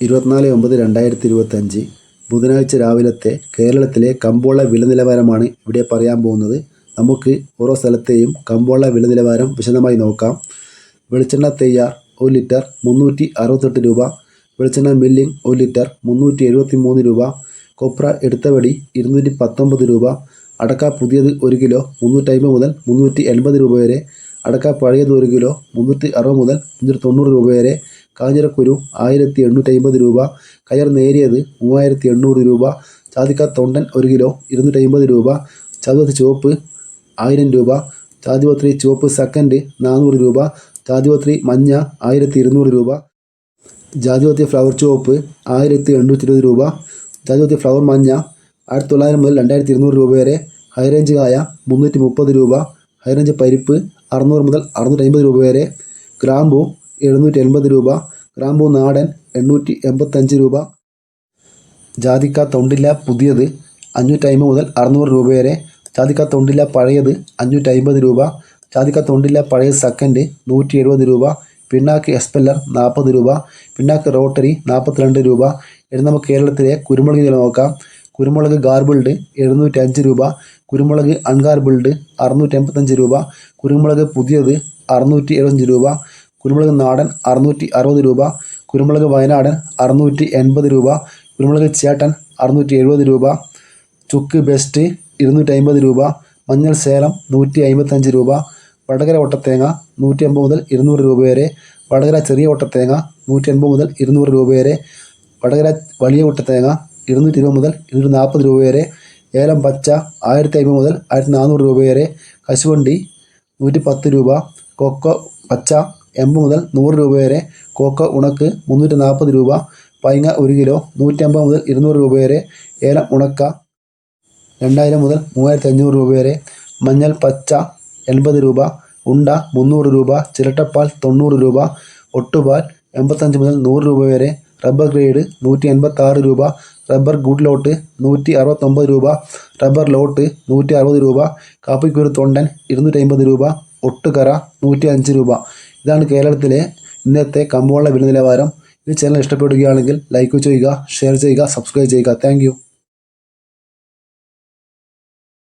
ഇരുപത്തിനാല് ഒമ്പത് രണ്ടായിരത്തി ഇരുപത്തഞ്ച് ബുധനാഴ്ച രാവിലത്തെ കേരളത്തിലെ കമ്പോള വില നിലവാരമാണ് ഇവിടെ പറയാൻ പോകുന്നത്. നമുക്ക് ഓരോ സ്ഥലത്തെയും കമ്പോള വില നിലവാരം വിശദമായി നോക്കാം. വെളിച്ചെണ്ണ തയ്യാർ ഒരു ലിറ്റർ മുന്നൂറ്റി അറുപത്തെട്ട് രൂപ. വെളിച്ചെണ്ണ മില്ലിംഗ് ഒരു ലിറ്റർ മുന്നൂറ്റി എഴുപത്തി മൂന്ന് രൂപ. കൊപ്ര എടുത്തവടി ഇരുന്നൂറ്റി പത്തൊമ്പത് രൂപ. അടക്ക പുതിയത് ഒരു കിലോ മുന്നൂറ്റമ്പത് മുതൽ മുന്നൂറ്റി എൺപത് രൂപ വരെ. അടക്ക പഴയത് ഒരു കിലോ മുന്നൂറ്റി അറുപത് മുതൽ മുന്നൂറ്റി തൊണ്ണൂറ് രൂപ വരെ. കാഞ്ഞിരക്കുരു ആയിരത്തി എണ്ണൂറ്റി അമ്പത് രൂപ. കയർ നേരിയത് മൂവായിരത്തി എണ്ണൂറ് രൂപ. ചാതിക്ക തൊണ്ടൻ ഒരു കിലോ ഇരുന്നൂറ്റി അമ്പത് രൂപ. ചതുവത്ത് ചുവപ്പ് ആയിരം രൂപ. ചാതിപത്രി ചുവപ്പ് സെക്കൻഡ് നാനൂറ് രൂപ. ചാതിപത്രി മഞ്ഞ ആയിരത്തി ഇരുന്നൂറ് രൂപ. ജാതിപത്രി ഫ്ലവർ ചുവപ്പ് ആയിരത്തി എണ്ണൂറ്റി ഇരുപത് രൂപ. ജാതിപത്രി ഫ്ലവർ മഞ്ഞ ആയിരത്തി തൊള്ളായിരം മുതൽ രണ്ടായിരത്തി ഇരുന്നൂറ് രൂപ വരെ. ഹൈറേഞ്ച് കായ മുന്നൂറ്റി മുപ്പത് രൂപ ഹൈറേഞ്ച് പരിപ്പ് അറുന്നൂറ് മുതൽ അറുന്നൂറ്റി അമ്പത് രൂപ വരെ. ഗ്രാമ്പു എഴുന്നൂറ്റി എൺപത് രൂപ ഗ്രാമ്പു നാടൻ എണ്ണൂറ്റി എൺപത്തഞ്ച് രൂപ. ജാതിക്ക തൊണ്ടില്ല പുതിയത് അഞ്ഞൂറ്റി അമ്പത് മുതൽ അറുന്നൂറ് രൂപ വരെ. ജാതിക്ക തൊണ്ടില്ല പഴയത് അഞ്ഞൂറ്റി അമ്പത് രൂപ. ജാതിക്ക തൊണ്ടില്ല പഴയ സെക്കൻഡ് നൂറ്റി എഴുപത് രൂപ. പിണ്ണാക്ക് എസ്പെല്ലർ നാൽപ്പത് രൂപ. പിണ്ണാക്ക് റോട്ടറി നാൽപ്പത്തിരണ്ട് രൂപ. ഇനി നമുക്ക് കേരളത്തിലെ കുരുമുളക് വില നോക്കാം. കുരുമുളക് ഗാർബിൾഡ് എഴുന്നൂറ്റി അഞ്ച് രൂപ. കുരുമുളക് അൺഗാർബിൾഡ് അറുന്നൂറ്റി എൺപത്തഞ്ച് രൂപ. കുരുമുളക് പുതിയത് അറുന്നൂറ്റി എഴുപത്തഞ്ച് രൂപ. കുരുമുളക് നാടൻ അറുന്നൂറ്റി അറുപത് രൂപ കുരുമുളക് വയനാടൻ അറുന്നൂറ്റി എൺപത് രൂപ കുരുമുളക് ചേട്ടൻ അറുന്നൂറ്റി എഴുപത് രൂപ ചുക്ക് ബെസ്റ്റ് ഇരുന്നൂറ്റി അമ്പത് രൂപ മഞ്ഞൾ സേലം നൂറ്റി അമ്പത്തഞ്ച് രൂപ വടകര ഒട്ടത്തേങ്ങ നൂറ്റി അമ്പത് മുതൽ ഇരുന്നൂറ് രൂപ വരെ വടകര ചെറിയ ഒട്ടത്തേങ്ങ നൂറ്റി അൻപത് മുതൽ ഇരുന്നൂറ് രൂപ വരെ വടകര വലിയ ഒട്ടത്തേങ്ങ ഇരുന്നൂറ്റി ഇരുപത് മുതൽ ഇരുന്നൂറ്റി നാൽപ്പത് രൂപ വരെ ഏലം പച്ച ആയിരത്തി അമ്പത് മുതൽ ആയിരത്തി നാനൂറ് രൂപ വരെ കശുവണ്ടി നൂറ്റി പത്ത് രൂപ കൊക്കോ പച്ച എൺപത് മുതൽ നൂറ് രൂപ വരെ. കോക്ക ഉണക്ക് മുന്നൂറ്റി നാൽപ്പത് രൂപ. പൈങ്ങ ഒരു കിലോ നൂറ്റി അമ്പത് മുതൽ ഇരുന്നൂറ് രൂപ വരെ. ഏലം ഉണക്ക രണ്ടായിരം മുതൽ മൂവായിരത്തി അഞ്ഞൂറ് രൂപ വരെ. മഞ്ഞൾ പച്ച എൺപത് രൂപ. ഉണ്ട മുന്നൂറ് രൂപ. ചിരട്ടപ്പാൽ തൊണ്ണൂറ് രൂപ. ഒട്ടുപാൽ എൺപത്തഞ്ച് മുതൽ നൂറ് രൂപ വരെ. റബ്ബർ ഗ്രേഡ് നൂറ്റി എൺപത്തി ആറ് രൂപ. റബ്ബർ ഗുഡ് ലോട്ട് നൂറ്റി അറുപത്തൊമ്പത് രൂപ. റബ്ബർ ലോട്ട് നൂറ്റി അറുപത് രൂപ. കാപ്പിക്കുരു തൊണ്ടൻ ഇരുന്നൂറ്റി അമ്പത് രൂപ. ഒട്ടുകറ നൂറ്റി അഞ്ച് രൂപ. ഇതാണ് കേരളത്തിലെ ഇന്നത്തെ കമ്പോള വില നിലവാരം. ഈ ചാനൽ ഇഷ്ടപ്പെടുകയാണെങ്കിൽ ലൈക്ക് ചെയ്യുക ഷെയർ ചെയ്യുക സബ്സ്ക്രൈബ് ചെയ്യുക. താങ്ക്